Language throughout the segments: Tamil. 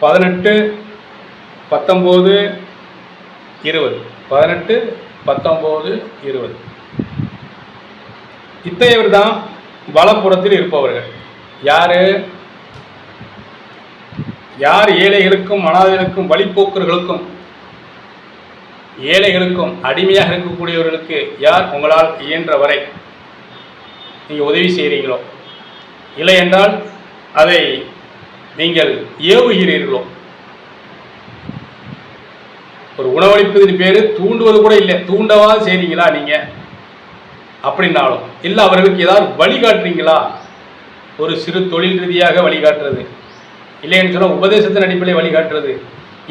பதினெட்டு பத்தொம்போது இருபது. பதினெட்டு பத்தொம்போது இருபது. இத்தகையவர் தான் வலப்புறத்தில் இருப்பவர்கள். யார்? யார் ஏழைகளுக்கும் அனாதைகளுக்கும் வழிப்போக்கர்களுக்கும் ஏழைகளுக்கும் அடிமையாக இருக்கக்கூடியவர்களுக்கு யார் உங்களால் இயன்ற வரை நீங்கள் உதவி செய்கிறீங்களோ இல்லை என்றால் அதை நீங்கள் ஏவுகிறீர்களோ? ஒரு உணவளிப்பதின் பேர் தூண்டுவது கூட இல்லை. தூண்டவா செய்றீங்களா நீங்கள் அப்படின்னாலும் இல்லை அவர்களுக்கு ஏதாவது வழிகாட்டுறீங்களா ஒரு சிறு தொழில் ரீதியாக வழிகாட்டுறது இல்லைன்னு சொன்னால் உபதேசத்தின் அடிப்படையில் வழிகாட்டுறது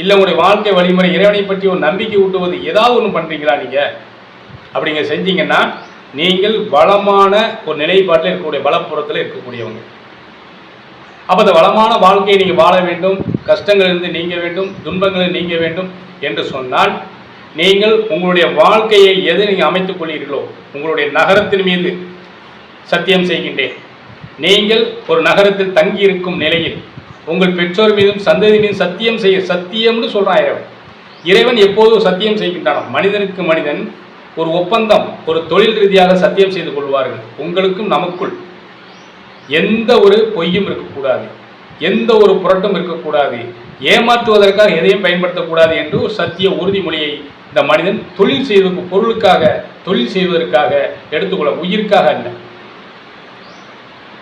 இல்லை உங்களுடைய வாழ்க்கை வழிமுறை இறைவனை பற்றி ஒரு நம்பிக்கை ஊட்டுவது ஏதாவது ஒன்று பண்ணுறீங்களா நீங்கள் அப்படிங்க செஞ்சீங்கன்னா நீங்கள் வளமான ஒரு நிலைப்பாட்டில் இருக்கக்கூடிய பலப்புறத்தில் இருக்கக்கூடியவங்க. அப்போ அந்த வளமான வாழ்க்கையை நீங்கள் வாழ வேண்டும் கஷ்டங்களிலிருந்து நீங்க வேண்டும் துன்பங்களில் நீங்க வேண்டும் என்று சொன்னால் நீங்கள் உங்களுடைய வாழ்க்கையை எதை நீங்கள் அமைத்துக் கொள்கிறீர்களோ உங்களுடைய நகரத்தின் மீது சத்தியம் செய்கின்றேன். நீங்கள் ஒரு நகரத்தில் தங்கி இருக்கும் நிலையில் உங்கள் பெற்றோர் மீதும் சந்ததி மீதும் சத்தியம் செய்ய சத்தியம்னு சொல்கிறான் இறைவன். இறைவன் எப்போதும் சத்தியம் செய்கின்றான். மனிதனுக்கு மனிதன் ஒரு ஒப்பந்தம் ஒரு தொழில் ரீதியாக சத்தியம் செய்து கொள்வார்கள். உங்களுக்கும் நமக்குள். எந்த ஒரு பொய்யும் இருக்கக்கூடாது. எந்த ஒரு புரட்டும் இருக்கக்கூடாது. ஏமாற்றுவதற்காக எதையும் பயன்படுத்தக்கூடாது என்று ஒரு சத்திய உறுதிமொழியை இந்த மனிதன் தொழில் செய்வதற்கு பொருளுக்காக தொழில் செய்வதற்காக எடுத்துக்கொள்ள உயிருக்காக அல்ல.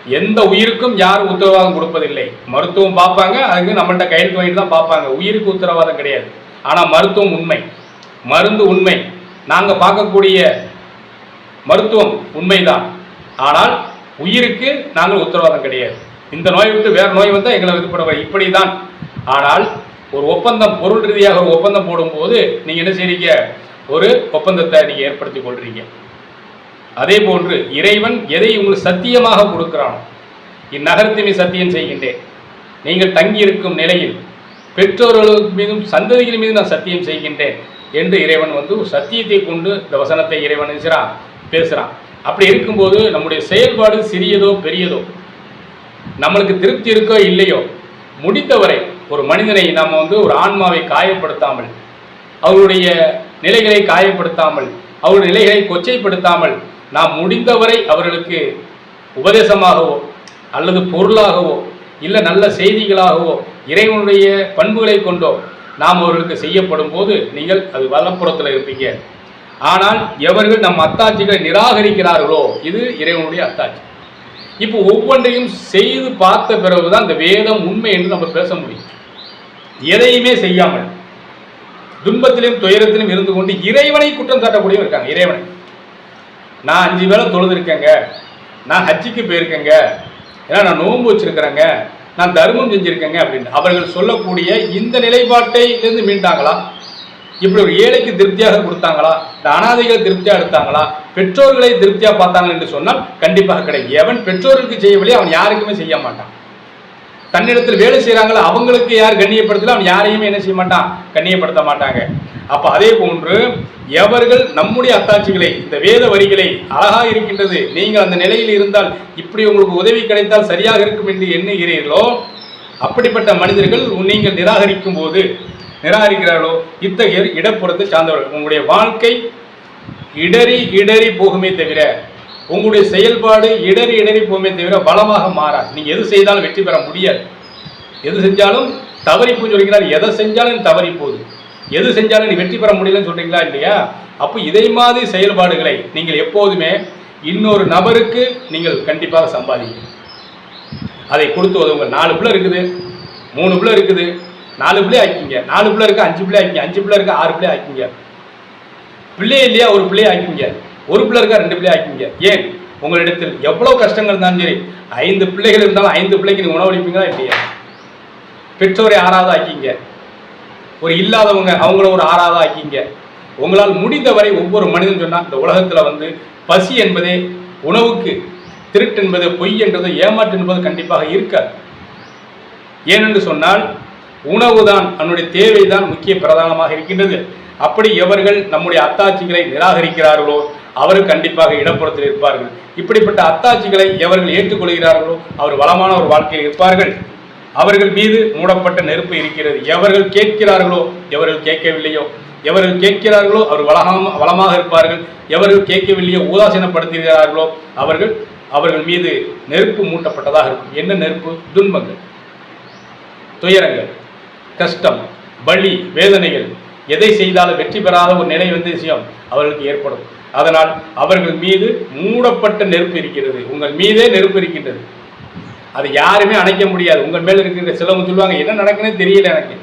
எந்த உயிருக்கும் யாரும் உத்தரவாதம் கொடுப்பதில்லை. மருத்துவம் பார்ப்பாங்க அதுக்கு நம்மள்ட்ட கையெழுத்து வாங்கிட்டு தான் பார்ப்பாங்க. உயிருக்கு உத்தரவாதம் கிடையாது. ஆனால் மருத்துவம் உண்மை. மருந்து உண்மை. நாங்கள் பார்க்கக்கூடிய மருத்துவம் உண்மைதான். ஆனால் உயிருக்கு நாங்கள் உத்தரவாதம் கிடையாது. இந்த நோய் விட்டு வேறு நோய் வந்தால் எங்களை இது பண்ண இப்படி தான் ஆனால் ஒரு ஒப்பந்தம் பொருள் ரீதியாக ஒரு ஒப்பந்தம் போடும்போது நீங்கள் என்ன செய்றீங்க? ஒரு ஒப்பந்தத்தை நீங்கள் ஏற்படுத்தி கொள்றீங்க. அதே போன்று இறைவன் எதை உங்களுக்கு சத்தியமாக கொடுக்கிறானோ இந்நகரத்தை சத்தியம் செய்கின்றேன். நீங்கள் தங்கியிருக்கும் நிலையில் பெற்றோர்களுக்கு மீதும் சந்ததிகள் மீது நான் சத்தியம் செய்கின்றேன் என்று இறைவன் வந்து சத்தியத்தை கொண்டு இந்த வசனத்தை இறைவன் நினைச்சான் பேசுகிறான் அப்படி இருக்கும்போது நம்முடைய செயல்பாடு சிறியதோ பெரியதோ நம்மளுக்கு திருப்தி இருக்கோ இல்லையோ முடிந்தவரை ஒரு மனிதனை நாம் வந்து ஒரு ஆன்மாவை காயப்படுத்தாமல் அவருடைய நிலைகளை காயப்படுத்தாமல் அவருடைய நிலைகளை கொச்சைப்படுத்தாமல் நாம் முடிந்தவரை அவர்களுக்கு உபதேசமாகவோ அல்லது பொருளாகவோ இல்லை நல்ல செய்திகளாகவோ இறைவனுடைய பண்புகளை கொண்டோ நாம் அவர்களுக்கு செய்யப்படும் போது நீங்கள் அது வலப்புறத்தில் இருப்பீங்க. ஆனால் எவர்கள் நம் அத்தாட்சிகளை நிராகரிக்கிறார்களோ இது இறைவனுடைய அத்தாட்சி. இப்போ ஒவ்வொன்றையும் செய்து பார்த்த பிறகுதான் இந்த வேதம் உண்மை என்று நம்ம பேச முடியும். எதையுமே செய்யாமல் துன்பத்திலும் துயரத்திலும் இருந்து கொண்டு இறைவனை குற்றம் சாட்டக்கூடியவங்க இருக்காங்க இறைவனை. நான் அஞ்சு வேளை தொழுதுருக்கேங்க நான் ஹஜ்ஜிக்கு போயிருக்கேங்க ஏன்னா நான் நோன்பு வச்சிருக்கிறேங்க நான் தர்மம் செஞ்சிருக்கேங்க அப்படின்னு அவர்கள் சொல்லக்கூடிய இந்த நிலைப்பாட்டை இருந்து மீண்டாங்களா? இப்படி ஒரு ஏழைக்கு திருப்தியாக கொடுத்தாங்களா? இந்த அனாதைகளை திருப்தியாக எடுத்தாங்களா? பெற்றோர்களை திருப்தியாக பார்த்தாங்க என்று சொன்னால் கண்டிப்பாக கிடையாது எவன் பெற்றோருக்கு செய்யவில்லை அவன் யாருக்குமே செய்ய மாட்டான். தன்னிடத்தில் வேலை செய்கிறாங்களோ அவங்களுக்கு யார் கண்ணியப்படுத்தல? அவன் யாரையுமே என்ன செய்ய மாட்டான்? கண்ணியப்படுத்த மாட்டாங்க. அப்போ அதே போன்று எவர்கள் நம்முடைய அத்தாட்சிகளை இந்த வேத வரிகளை அழகாக இருக்கின்றது நீங்கள் அந்த நிலையில் இருந்தால் இப்படி உங்களுக்கு உதவி கிடைத்தால் சரியாக இருக்கும் என்று எண்ணுகிறீர்களோ அப்படிப்பட்ட மனிதர்கள் நீங்கள் நிராகரிக்கும் போது நிராகரிக்கிறார்களோ இத்தகைய இடப்புறத்தை சார்ந்தவர்கள். உங்களுடைய வாழ்க்கை இடறி இடறி போகுமே தவிர உங்களுடைய செயல்பாடு இடறி இடறி போகுமே தவிர பலமாக மாறாது. நீங்கள் எது செய்தாலும் வெற்றி பெற முடியாது. எது செஞ்சாலும் தவறி சொல்கிறார் எதை செஞ்சாலும் தவறி போகுது. எது செஞ்சாலும் நீ வெற்றி பெற முடியலன்னு சொல்கிறீங்களா இல்லையா? அப்போ இதை மாதிரி செயல்பாடுகளை நீங்கள் எப்போதுமே இன்னொரு நபருக்கு நீங்கள் கண்டிப்பாக சம்பாதிங்க. அதை கொடுத்து உதவுங்க நாலு பிள்ளை இருக்குது. மூணு பிள்ளை இருக்குது. நாலு பிள்ளை ஆக்கிங்க. நாலு பிள்ளை இருக்க அஞ்சு பிள்ளை ஆக்கிங்க. அஞ்சு பிள்ளை இருக்க ஆறு பிள்ளை ஆக்கிங்க. பிள்ளை இல்லையா ஒரு பிள்ளையை ஆக்கிங்க. ஒரு பிள்ளை இருக்கா ரெண்டு பிள்ளை ஆக்கிங்க. ஏன்? உங்களிடத்தில் எவ்வளவு கஷ்டங்கள் இருந்தாலும் சரி ஐந்து பிள்ளைகள் இருந்தாலும் ஐந்து பிள்ளைக்கு நீங்க உணவளிப்பீங்களா இல்லையா? பெற்றோரை ஆறாவது ஆக்கிங்க. ஒரு இல்லாதவங்க அவங்கள ஒரு ஆறாவது ஆக்கிங்க. உங்களால் முடிந்தவரை ஒவ்வொரு மனிதன் சொன்னால் இந்த உலகத்தில் வந்து பசி என்பதே உணவுக்கு திருட்டு என்பது பொய் என்றது ஏமாற்று என்பது கண்டிப்பாக இருக்காது. ஏனென்று சொன்னால் உணவு தான் நம்முடைய தேவைதான் முக்கிய பிரதானமாக இருக்கின்றது. அப்படி எவர்கள் நம்முடைய அத்தாட்சிகளை நிராகரிக்கிறார்களோ அவர்கள் கண்டிப்பாக இடப்புறத்தில் இருப்பார்கள். இப்படிப்பட்ட அத்தாட்சிகளை எவர்கள் ஏற்றுக்கொள்கிறார்களோ அவர் வளமான ஒரு வாழ்க்கையில் இருப்பார்கள். அவர்கள் மீது மூடப்பட்ட நெருப்பு இருக்கிறது. எவர்கள் கேட்கிறார்களோ எவர்கள் கேட்கவில்லையோ எவர்கள் கேட்கிறார்களோ அவர் வளமாக வளமாக இருப்பார்கள். எவர்கள் கேட்கவில்லையோ உதாசீனப்படுத்துகிறார்களோ அவர்கள் அவர்கள் மீது நெருப்பு மூட்டப்பட்டதாக இருக்கும். என்ன நெருப்பு? துன்பங்கள் துயரங்கள். கஷ்டம் வலி வேதனைகள் எதை செய்தாலும் வெற்றி பெறாத ஒரு நிலை வந்து விஷயம் அவர்களுக்கு ஏற்படும். அதனால் அவர்கள் மீது மூடப்பட்ட நெருப்பு இருக்கிறது. உங்கள் மீதே நெருப்பு இருக்கின்றது. அதை யாருமே அணைக்க முடியாது. உங்கள் மேல் இருக்கிற சிலவங்க சொல்லுவாங்க என்ன நடக்குன்னு தெரியல எனக்கு.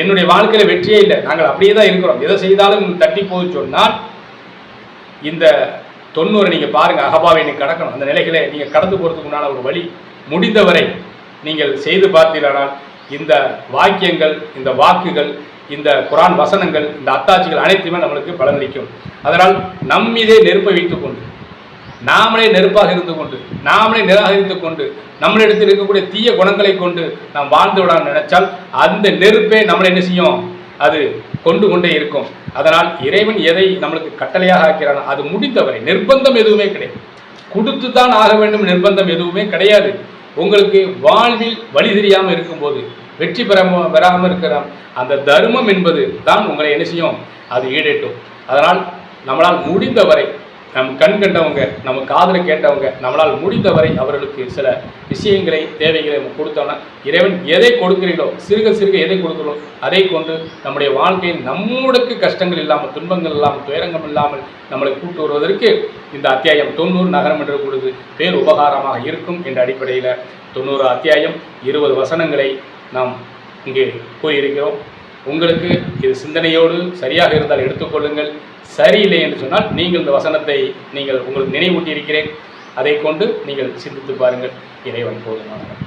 என்னுடைய வாழ்க்கையில் வெற்றியே இல்லை. நாங்கள் அப்படியே தான் இருக்கிறோம். எதை செய்தாலும் தட்டி போகுது சொன்னால் இந்த தொண்ணூறு நீங்கள் பாருங்கள் அகபாவை நீங்கள் கடக்கணும். அந்த நிலைகளை நீங்கள் கடந்து போகிறதுக்கு உண்டான ஒரு வழி முடிந்தவரை நீங்கள் செய்து பார்த்தீர்களானால் இந்த வாக்கியங்கள் இந்த வாக்குகள் இந்த குரான் வசனங்கள் இந்த அத்தாட்சிகள் அனைத்துமே நம்மளுக்கு பலனளிக்கும். அதனால் நம்மீதே நெருப்பை வைத்துக் கொண்டு நாமளே நெருப்பாக இருந்து கொண்டு நாமளே நிராகரித்துக் கொண்டு நம்மளிடத்தில் இருக்கக்கூடிய தீய குணங்களை கொண்டு நாம் வாழ்ந்து விட நினைச்சால் அந்த நெருப்பே நம்மளை என்ன செய்யும்? அது கொண்டு கொண்டே இருக்கும். அதனால் இறைவன் எதை நம்மளுக்கு கட்டளையாக ஆக்கிறானோ அது முடிந்தவரை நிர்பந்தம் எதுவுமே கிடையாது. கொடுத்து தான் ஆக வேண்டும் நிர்பந்தம் எதுவுமே கிடையாது. உங்களுக்கு வாழ்வில் வழி தெரியாமல் இருக்கும்போது வெற்றி பெற பெறாமல் இருக்கிற அந்த தர்மம் என்பது தான் உங்களை என்ன செய்யும்? அது ஈடேட்டும். அதனால் நம்மளால் முடிந்தவரை நம் கண் கண்டவங்க நம்ம காதலை கேட்டவங்க நம்மளால் முடிந்தவரை அவர்களுக்கு சில விஷயங்களை தேவைகளை நம்ம கொடுத்தோம்னா இறைவன் எதை கொடுக்கிறீங்களோ சிறுக சிறுக எதை கொடுக்கிறோம் அதை கொண்டு நம்முடைய வாழ்க்கையில் நம்மளுக்கு கஷ்டங்கள் இல்லாமல் துன்பங்கள் இல்லாமல் துயரங்கம் இல்லாமல் நம்மளை கூட்டு வருவதற்கு இந்த அத்தியாயம் தொண்ணூறு நகரம் என்று கூடுது பேர் உபகாரமாக இருக்கும் என்ற அடிப்படையில் தொண்ணூறு அத்தியாயம் இருபது வசனங்களை நாம் இங்கே போயிருக்கிறோம். உங்களுக்கு இது சிந்தனையோடு சரியாக இருந்தால் எடுத்துக்கொள்ளுங்கள். சரியில்லை என்று சொன்னால் நீங்கள் இந்த வசனத்தை நீங்கள் உங்களுக்கு நினைவூட்டி இருக்கிறேன் அதை கொண்டு நீங்கள் சிந்தித்து பாருங்கள். இறைவன் போதுமானவர்.